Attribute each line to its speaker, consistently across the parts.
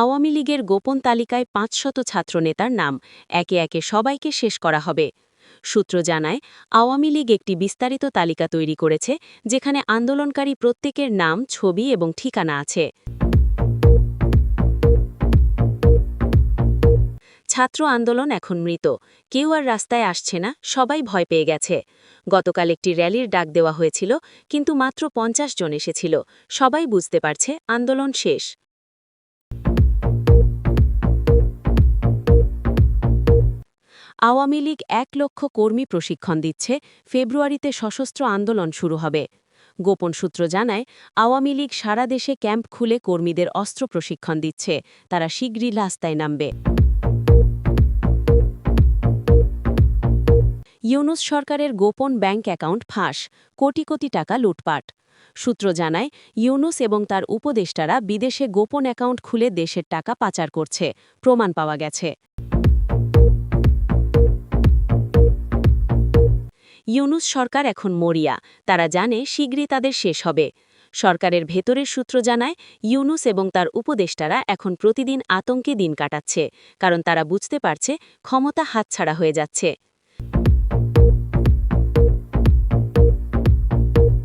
Speaker 1: আওয়ামী লীগের গোপন তালিকায় পাঁচশত ছাত্রনেতার নাম। একে একে সবাইকে শেষ করা হবে। সূত্র জানায়, আওয়ামী লীগ একটি বিস্তারিত তালিকা তৈরি করেছে, যেখানে আন্দোলনকারী প্রত্যেকের নাম, ছবি এবং ঠিকানা আছে। ছাত্র আন্দোলন এখন মৃত। কেউ আর রাস্তায় আসছে না, সবাই ভয় পেয়ে গেছে। গতকাল একটি র্যালির ডাক দেওয়া হয়েছিল, কিন্তু মাত্র পঞ্চাশ জন এসেছিল। সবাই বুঝতে পারছে, আন্দোলন শেষ। আওয়ামী লীগ এক লক্ষ কর্মী প্রশিক্ষণ দিচ্ছে, ফেব্রুয়ারিতে সশস্ত্র আন্দোলন শুরু হবে। গোপন সূত্র জানায়, আওয়ামী লীগ সারা দেশে ক্যাম্প খুলে কর্মীদের অস্ত্র প্রশিক্ষণ দিচ্ছে, তারা শীঘ্রই রাস্তায় নামবে। ইউনুস সরকারের গোপন ব্যাংক অ্যাকাউন্ট ফাঁস, কোটি কোটি টাকা লুটপাট। সূত্র জানায়, ইউনুস এবং তার উপদেষ্টারা বিদেশে গোপন অ্যাকাউন্ট খুলে দেশের টাকা পাচার করছে, প্রমাণ পাওয়া গেছে। ইউনুস সরকার এখন মরিয়া। তারা জানে শীঘ্রই তাদের শেষ হবে। সরকারের ভেতরের সূত্র জানায়, ইউনুস এবং তার উপদেষ্টারা এখন প্রতিদিন আতঙ্কে দিন কাটাচ্ছে, কারণ তারা বুঝতে পারছে ক্ষমতা হাতছাড়া হয়ে যাচ্ছে।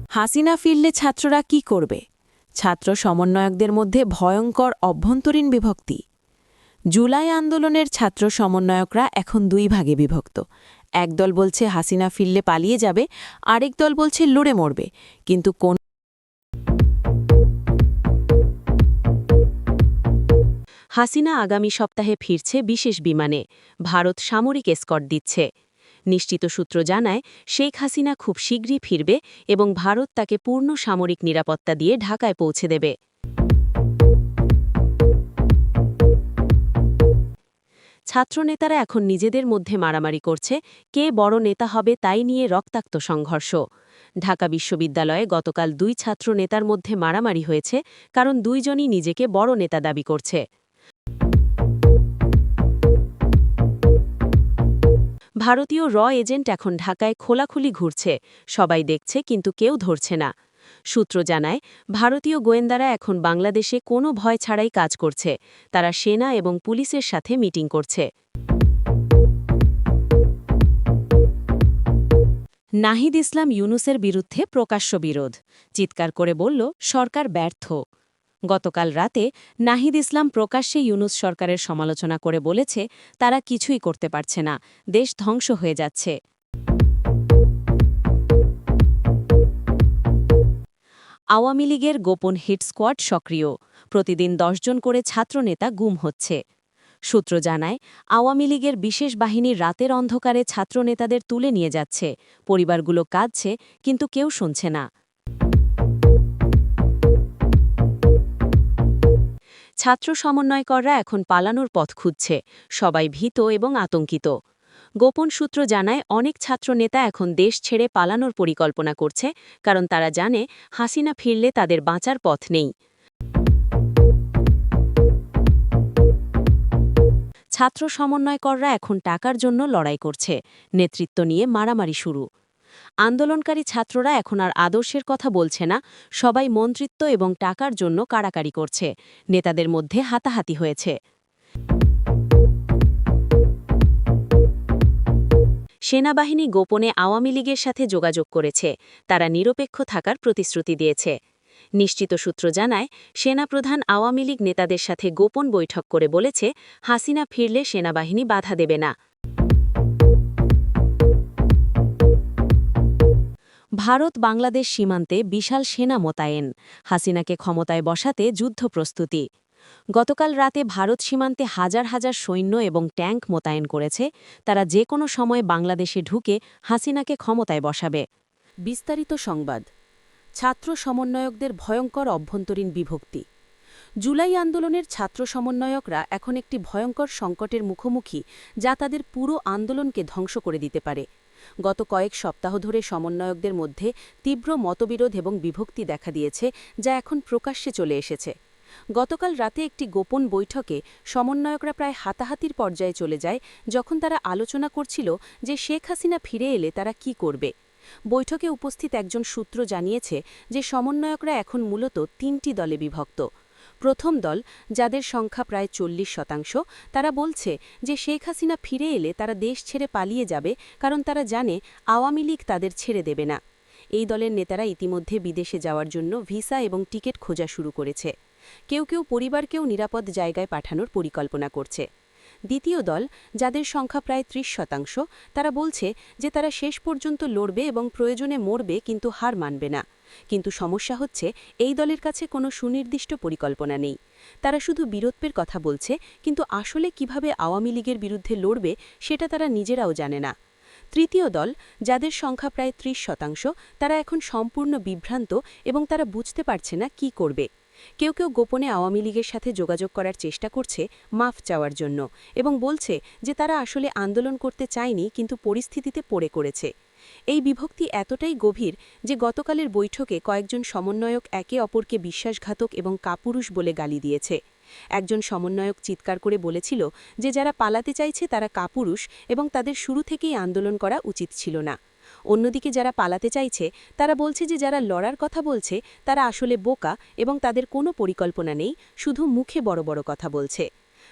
Speaker 2: হাসিনা ফিরলে ছাত্ররা কি করবে? ছাত্র সমন্বয়কদের মধ্যে ভয়ঙ্কর অভ্যন্তরীণ বিভক্তি। জুলাই আন্দোলনের ছাত্র সমন্বয়করা এখন দুই ভাগে বিভক্ত। একদল বলছে হাসিনা ফিরলে পালিয়ে যাবে, আরেক দল বলছে লড়ে মরবে। কিন্তু কোন
Speaker 1: হাসিনা আগামী সপ্তাহে ফিরছে বিশেষ বিমানে। ভারত সামরিক এসকট দিচ্ছে। নিশ্চিত সূত্র জানায়, শেখ হাসিনা খুব শীঘ্রই ফিরবে এবং ভারত তাকে পূর্ণ সামরিক নিরাপত্তা দিয়ে ঢাকায় পৌঁছে দেবে। ছাত্রনেতারা এখন নিজেদের মধ্যে মারামারি করছে, কে বড় নেতা হবে তাই নিয়ে রক্তাক্ত সংঘর্ষ। ঢাকা বিশ্ববিদ্যালয়ে গতকাল দুই ছাত্র নেতার মধ্যে মারামারি হয়েছে, কারণ দুইজনই নিজেকে বড় নেতা দাবি করছে। ভারতীয় র এজেন্ট এখন ঢাকায় খোলাখুলি ঘুরছে, সবাই দেখছে কিন্তু কেউ ধরছে না। সূত্র জানায়, ভারতীয় গোয়েন্দারা এখন বাংলাদেশে কোনো ভয় ছাড়াই কাজ করছে। তারা সেনা এবং পুলিশের সাথে মিটিং করছে। নাহিদ ইসলাম ইউনুসের বিরুদ্ধে প্রকাশ্য বিরোধ। চিৎকার করে বলল, সরকার ব্যর্থ। গতকাল রাতে নাহিদ ইসলাম প্রকাশ্যে ইউনুস সরকারের সমালোচনা করে বলেছে, তারা কিছুই করতে পারছে না। দেশ ধ্বংস হয়ে যাচ্ছে। আওয়ামী লীগের গোপন হিট স্কোয়াড সক্রিয়। প্রতিদিন জন করে ছাত্রনেতা গুম হচ্ছে। সূত্র জানায়, আওয়ামী লীগের বিশেষ বাহিনী রাতের অন্ধকারে ছাত্রনেতাদের তুলে নিয়ে যাচ্ছে। পরিবারগুলো কাঁদছে, কিন্তু কেউ শুনছে না। ছাত্র সমন্বয়কররা এখন পালানোর পথ খুঁজছে। সবাই ভীত এবং আতঙ্কিত। গোপন সূত্র জানায়, অনেক ছাত্র নেতা এখন দেশ ছেড়ে পালানোর পরিকল্পনা করছে, কারণ তারা জানে হাসিনা ফিরলে তাদের বাঁচার পথ নেই। ছাত্র সমন্বয়কররা এখন টাকার জন্য লড়াই করছে, নেতৃত্ব নিয়ে মারামারি শুরু। আন্দোলনকারী ছাত্ররা এখন আর আদর্শের কথা বলছে না, সবাই মন্ত্রিত্ব এবং টাকার জন্য কাড়াকাড়ি করছে, নেতাদের মধ্যে হাতাহাতি হয়েছে। সেনাবাহিনী গোপনে আওয়ামী লীগের সাথে যোগাযোগ করেছে। তারা নিরপেক্ষ থাকার প্রতিশ্রুতি দিয়েছে। নিশ্চিত সূত্র জানায়, সেনাপ্রধান আওয়ামী লীগ নেতাদের সাথে গোপন বৈঠক করে বলেছে, হাসিনা ফিরলে সেনাবাহিনী বাধা দেবে না। ভারত বাংলাদেশ সীমান্তে বিশাল সেনা মোতায়েন। হাসিনাকে ক্ষমতায় বসাতে যুদ্ধ প্রস্তুতি। গতকাল রাতে ভারত সীমান্তে হাজার হাজার সৈন্য এবং ট্যাঙ্ক মোতায়েন করেছে। তারা যে কোনো সময় বাংলাদেশে ঢুকে হাসিনাকে ক্ষমতায় বসাবে। বিস্তারিত সংবাদ। ছাত্র সমন্বয়কদের ভয়ঙ্কর অভ্যন্তরীণ বিভক্তি। জুলাই আন্দোলনের ছাত্র সমন্বয়করা এখন একটি ভয়ঙ্কর সংকটের মুখোমুখি যা তাদের পুরো আন্দোলনকে ধ্বংস করে দিতে পারে। গত কয়েক সপ্তাহ ধরে সমন্বয়কদের মধ্যে তীব্র মতবিরোধ এবং বিভক্তি দেখা দিয়েছে, যা এখন প্রকাশ্যে চলে এসেছে। গতকাল রাতে একটি গোপন বৈঠকে সমন্বয়করা প্রায় হাতাহাতির পর্যায়ে চলে যায় যখন তারা আলোচনা করছিল যে শেখ হাসিনা ফিরে এলে তারা কি করবে। বৈঠকে উপস্থিত একজন সূত্র জানিয়েছে যে সমন্বয়করা এখন মূলত তিনটি দলে বিভক্ত। প্রথম দল, যাদের সংখ্যা প্রায় চল্লিশ শতাংশ, তারা বলছে যে শেখ হাসিনা ফিরে এলে তারা দেশ ছেড়ে পালিয়ে যাবে কারণ তারা জানে আওয়ামী লীগ তাদের ছেড়ে দেবে না। এই দলের নেতারা ইতিমধ্যে বিদেশে যাওয়ার জন্য ভিসা এবং টিকিট খোঁজা শুরু করেছে। কেউ কেউ পরিবারকেও নিরাপদ জায়গায় পাঠানোর পরিকল্পনা করছে। দ্বিতীয় দল, যাদের সংখ্যা প্রায় ত্রিশ শতাংশ, তারা বলছে যে তারা শেষ পর্যন্ত লড়বে এবং প্রয়োজনে মরবে কিন্তু হার মানবে না। কিন্তু সমস্যা হচ্ছে, এই দলের কাছে কোনো সুনির্দিষ্ট পরিকল্পনা নেই। তারা শুধু বীরত্বের কথা বলছে, কিন্তু আসলে কীভাবে আওয়ামী লীগের বিরুদ্ধে লড়বে সেটা তারা নিজেরাও জানে না। তৃতীয় দল, যাদের সংখ্যা প্রায় ত্রিশ শতাংশ, তারা এখন সম্পূর্ণ বিভ্রান্ত এবং তারা বুঝতে পারছে না কি করবে। কেউ কেউ গোপনে আওয়ামী লীগের সাথে যোগাযোগ করার চেষ্টা করছে মাফ চাওয়ার জন্য এবং বলছে যে তারা আসলে আন্দোলন করতে চায়নি, কিন্তু পরিস্থিতিতে পড়ে করেছে। এই বিভক্তি এতটাই গভীর যে গতকালের বৈঠকে কয়েকজন সমন্বয়ক একে অপরকে বিশ্বাসঘাতক এবং কাপুরুষ বলে গালি দিয়েছে। একজন সমন্বয়ক চিৎকার করে বলেছিল যে যারা পালাতে চাইছে তারা কাপুরুষ এবং তাদের শুরু থেকেই আন্দোলন করা উচিত ছিল না। অন্যদিকে যারা পালাতে চাইছে, তারা বলছে যে যারা লড়ার কথা বলছে, তারা আসলে বোকা এবং তাদের কোনো পরিকল্পনা নেই, শুধু মুখে বড় বড় কথা বলছে।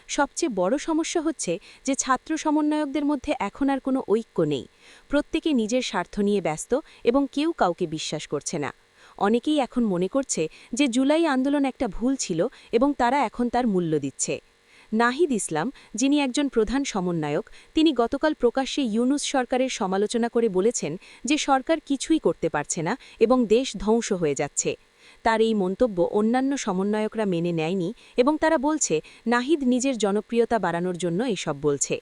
Speaker 1: সবচেয়ে বড় সমস্যা হচ্ছে যে ছাত্র সমন্বয়কদের মধ্যে এখন আর কোনো ঐক্য নেই। প্রত্যেকে নিজের স্বার্থ নিয়ে ব্যস্ত এবং কেউ কাউকে বিশ্বাস করছে না। অনেকেই এখন মনে করছে যে জুলাই আন্দোলন একটা ভুল ছিল এবং তারা এখন তার মূল্য দিচ্ছে। নাহিদ ইসলাম, যিনি একজন প্রধান সমন্বয়ক, তিনি গতকাল প্রকাশ্যে ইউনুস সরকারের সমালোচনা করে বলেছেন যে সরকার কিছুই করতে পারছে না এবং দেশ ধ্বংস হয়ে যাচ্ছে। তার এই মন্তব্য অন্যান্য সমন্বয়করা মেনে নেয়নি এবং তারা বলছে, নাহিদ নিজের জনপ্রিয়তা বাড়ানোর জন্য এসব বলছে।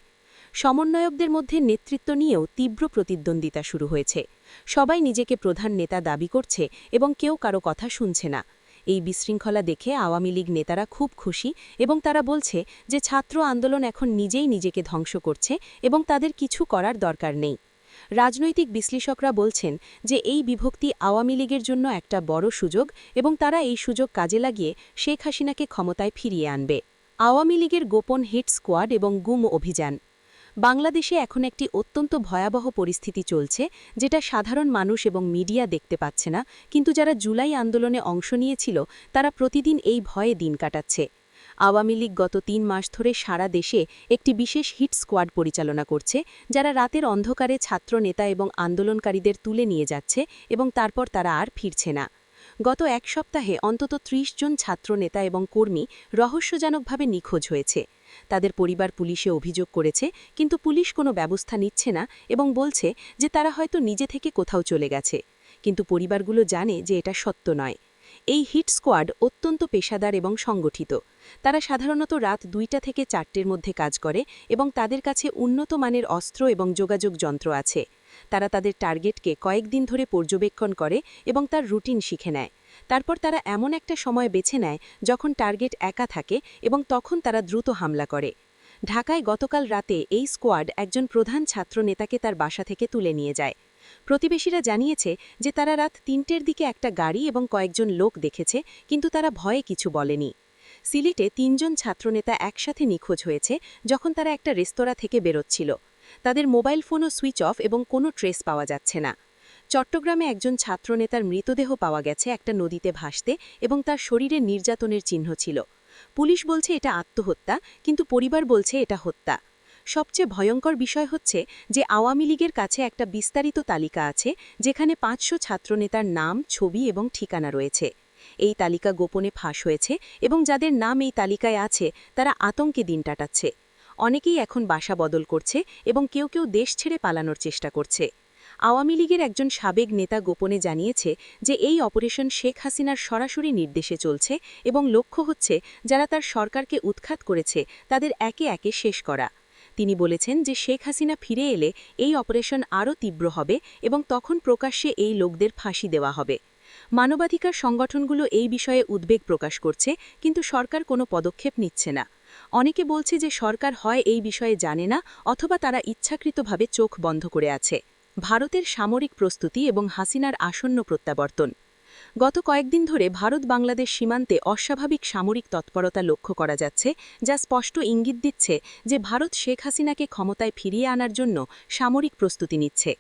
Speaker 1: সমন্বয়কদের মধ্যে নেতৃত্ব নিয়েও তীব্র প্রতিদ্বন্দ্বিতা শুরু হয়েছে। সবাই নিজেকে প্রধান নেতা দাবি করছে এবং কেউ কারও কথা শুনছে না। এই বিশৃঙ্খলা দেখে আওয়ামী লীগ নেতারা খুব খুশি এবং তারা বলছে যে ছাত্র আন্দোলন এখন নিজেই নিজেকে ধ্বংস করছে এবং তাদের কিছু করার দরকার নেই। রাজনৈতিক বিশ্লেষকরা বলছেন যে এই বিভক্তি আওয়ামী লীগের জন্য একটা বড় সুযোগ এবং তারা এই সুযোগ কাজে লাগিয়ে শেখ হাসিনাকে ক্ষমতায় ফিরিয়ে আনবে। আওয়ামী লীগের গোপন হিট স্কোয়াড এবং গুম অভিযান বাংলাদেশে এখন একটি অত্যন্ত ভয়াবহ পরিস্থিতি চলছে, যেটা সাধারণ মানুষ এবং মিডিয়া দেখতে পাচ্ছে না। কিন্তু যারা জুলাই আন্দোলনে অংশ নিয়েছিল, তারা প্রতিদিন এই ভয়ে দিন কাটাচ্ছে। আওয়ামী লীগ গত তিন মাস ধরে সারা দেশে একটি বিশেষ হিট স্কোয়াড পরিচালনা করছে, যারা রাতের অন্ধকারে ছাত্র নেতা এবং আন্দোলনকারীদের তুলে নিয়ে যাচ্ছে এবং তারপর তারা আর ফিরছে না। গত এক সপ্তাহে অন্তত ৩০ জন ছাত্র নেতা এবং কর্মী রহস্যজনকভাবে নিখোঁজ হয়েছে। তাদের পরিবার পুলিশে অভিযোগ করেছে, কিন্তু পুলিশ কোনো ব্যবস্থা নিচ্ছে না এবং বলছে যে তারা হয়তো নিজে থেকে কোথাও চলে গেছে। কিন্তু পরিবারগুলো জানে যে এটা সত্য নয়। এই হিট স্কোয়াড অত্যন্ত পেশাদার এবং সংগঠিত। তারা সাধারণত রাত দুইটা থেকে চারটের মধ্যে কাজ করে এবং তাদের কাছে উন্নত মানের অস্ত্র এবং যোগাযোগ যন্ত্র আছে। তারা তাদের টার্গেটকে কয়েকদিন ধরে পর্যবেক্ষণ করে এবং তার রুটিন শিখে নেয়। তারপর তারা এমন একটা সময় বেছে নেয় যখন টার্গেট একা থাকে এবং তখন তারা দ্রুত হামলা করে। ঢাকায় গতকাল রাতে এই স্কোয়াড একজন প্রধান ছাত্র নেতাকে তার বাসা থেকে তুলে নিয়ে যায়। প্রতিবেশীরা জানিয়েছে যে তারা রাত তিনটের দিকে একটা গাড়ি এবং কয়েকজন লোক দেখেছে, কিন্তু তারা ভয়ে কিছু বলেনি। সিলেটে তিনজন ছাত্রনেতা একসাথে নিখোঁজ হয়েছে যখন তারা একটা রেস্তোরাঁ থেকে বেরোচ্ছিল। তাদের মোবাইল ফোনও সুইচ অফ এবং কোনো ট্রেস পাওয়া যাচ্ছে না। চট্টগ্রামে একজন ছাত্রনেতার মৃতদেহ পাওয়া গেছে একটা নদীতে ভাসতে এবং তার শরীরে নির্যাতনের চিহ্ন ছিল। পুলিশ বলছে এটা আত্মহত্যা, কিন্তু পরিবার বলছে এটা হত্যা। সবচেয়ে ভয়ঙ্কর বিষয় হচ্ছে যে আওয়ামী লীগের কাছে একটা বিস্তারিত তালিকা আছে যেখানে পাঁচশো ছাত্রনেতার নাম, ছবি এবং ঠিকানা রয়েছে। এই তালিকা গোপনে ফাঁস হয়েছে এবং যাদের নাম এই তালিকায় আছে, তারা আতঙ্কে দিন কাটাচ্ছে। অনেকেই এখন বাসা বদল করছে এবং কেউ কেউ দেশ ছেড়ে পালানোর চেষ্টা করছে। আওয়ামী লীগের একজন সাবেক নেতা গোপনে জানিয়েছে যে এই অপারেশন শেখ হাসিনার সরাসরি নির্দেশে চলছে এবং লক্ষ্য হচ্ছে যারা তার সরকারকে উৎখাত করেছে তাদের একে একে শেষ করা। তিনি বলেছেন যে শেখ হাসিনা ফিরে এলে এই অপারেশন আরও তীব্র হবে এবং তখন প্রকাশ্যে এই লোকদের ফাঁসি দেওয়া হবে। মানবাধিকার সংগঠনগুলো এই বিষয়ে উদ্বেগ প্রকাশ করছে, কিন্তু সরকার কোনো পদক্ষেপ নিচ্ছে না। অনেকে বলছে যে সরকার হয় এই বিষয়ে জানে না অথবা তারা ইচ্ছাকৃতভাবে চোখ বন্ধ করে আছে। ভারতের সামরিক প্রস্তুতি এবং হাসিনার আসন্ন প্রত্যাবর্তন। গত কয়েকদিন ধরে ভারত বাংলাদেশ সীমান্তে অস্বাভাবিক সামরিক তৎপরতা লক্ষ্য করা যাচ্ছে, যা স্পষ্ট ইঙ্গিত দিচ্ছে যে ভারত শেখ হাসিনাকে ক্ষমতায় ফিরিয়ে আনার জন্য সামরিক প্রস্তুতি নিচ্ছে।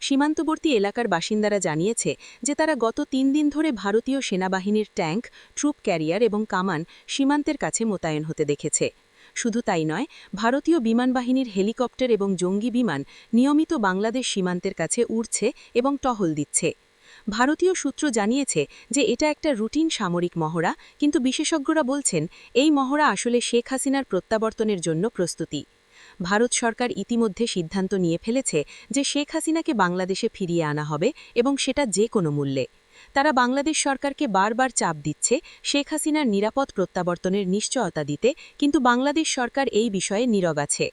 Speaker 1: সীমান্তবর্তী এলাকার বাসিন্দারা জানিয়েছে যে তারা গত তিন দিন ধরে ভারতীয় সেনাবাহিনীর ট্যাঙ্ক, ট্রুপ ক্যারিয়ার এবং কামান সীমান্তের কাছে মোতায়েন হতে দেখেছে। শুধু তাই নয়, ভারতীয় বিমানবাহিনীর হেলিকপ্টার এবং জঙ্গি বিমান নিয়মিত বাংলাদেশ সীমান্তের কাছে উড়ছে এবং টহল দিচ্ছে। ভারতীয় সূত্র জানিয়েছে যে এটা একটা রুটিন সামরিক মহড়া, কিন্তু বিশেষজ্ঞরা বলছেন, এই মহড়া আসলে শেখ হাসিনার প্রত্যাবর্তনের জন্য প্রস্তুতি। ভারত সরকার ইতিমধ্যে সিদ্ধান্ত নিয়ে ফেলেছে যে শেখ হাসিনাকে বাংলাদেশে ফিরিয়ে আনা হবে এবং সেটা যে কোনো মূল্যে। তারা বাংলাদেশ সরকারকে বারবার চাপ দিচ্ছে শেখ হাসিনার নিরাপদ প্রত্যাবর্তনের নিশ্চয়তা দিতে, কিন্তু বাংলাদেশ সরকার এই বিষয়ে নীরব আছে।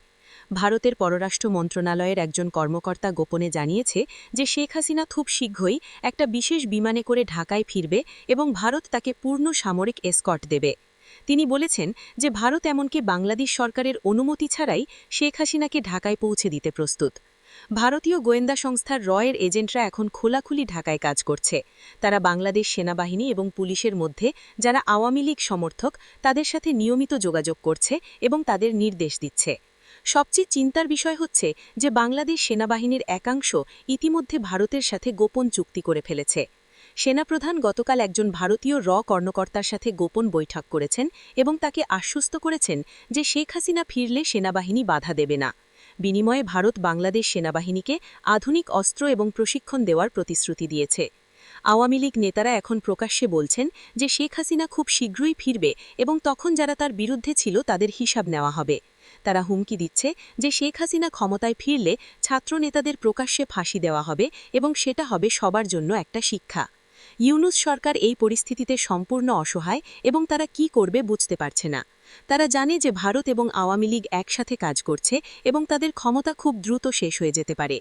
Speaker 1: ভারতের পররাষ্ট্র মন্ত্রণালয়ের একজন কর্মকর্তা গোপনে জানিয়েছে যে শেখ হাসিনা খুব শীঘ্রই একটা বিশেষ বিমানে করে ঢাকায় ফিরবে এবং ভারত তাকে পূর্ণ সামরিক এসকর্ট দেবে। তিনি বলেছেন যে ভারত এমনকি বাংলাদেশ সরকারের অনুমতি ছাড়াই শেখ হাসিনাকে ঢাকায় পৌঁছে দিতে প্রস্তুত। ভারতীয় গোয়েন্দা সংস্থার রয়ের এজেন্টরা এখন খোলাখুলি ঢাকায় কাজ করছে। তারা বাংলাদেশ সেনাবাহিনী এবং পুলিশের মধ্যে যারা আওয়ামী লীগ সমর্থক, তাদের সাথে নিয়মিত যোগাযোগ করছে এবং তাদের নির্দেশ দিচ্ছে। সবচেয়ে চিন্তার বিষয় হচ্ছে যে বাংলাদেশ সেনাবাহিনীর একাংশ ইতিমধ্যে ভারতের সাথে গোপন চুক্তি করে ফেলেছে। সেনাপ্রধান গতকাল একজন ভারতীয় র কর্মকর্তার সাথে গোপন বৈঠক করেছেন এবং তাকে আশ্বস্ত করেছেন যে শেখ হাসিনা ফিরলে সেনাবাহিনী বাধা দেবে না। বিনিময়ে ভারত বাংলাদেশ সেনাবাহিনীকে আধুনিক অস্ত্র এবং প্রশিক্ষণ দেওয়ার প্রতিশ্রুতি দিয়েছে। আওয়ামী লীগ নেতারা এখন প্রকাশ্যে বলছেন যে শেখ হাসিনা খুব শীঘ্রই ফিরবে এবং তখন যারা তার বিরুদ্ধে ছিল তাদের হিসাব নেওয়া হবে। তারা হুমকি দিচ্ছে যে শেখ হাসিনা ক্ষমতায় ফিরলে ছাত্রনেতাদের প্রকাশ্যে ফাঁসি দেওয়া হবে এবং সেটা হবে সবার জন্য একটা শিক্ষা। ইউনুস সরকার এই পরিস্থিতিতে সম্পূর্ণ অসহায় এবং তারা কি করবে বুঝতে পারছে না। তারা জানে যে ভারত এবং আওয়ামী লীগ একসাথে কাজ করছে এবং তাদের ক্ষমতা খুব দ্রুত শেষ হয়ে যেতে পারে।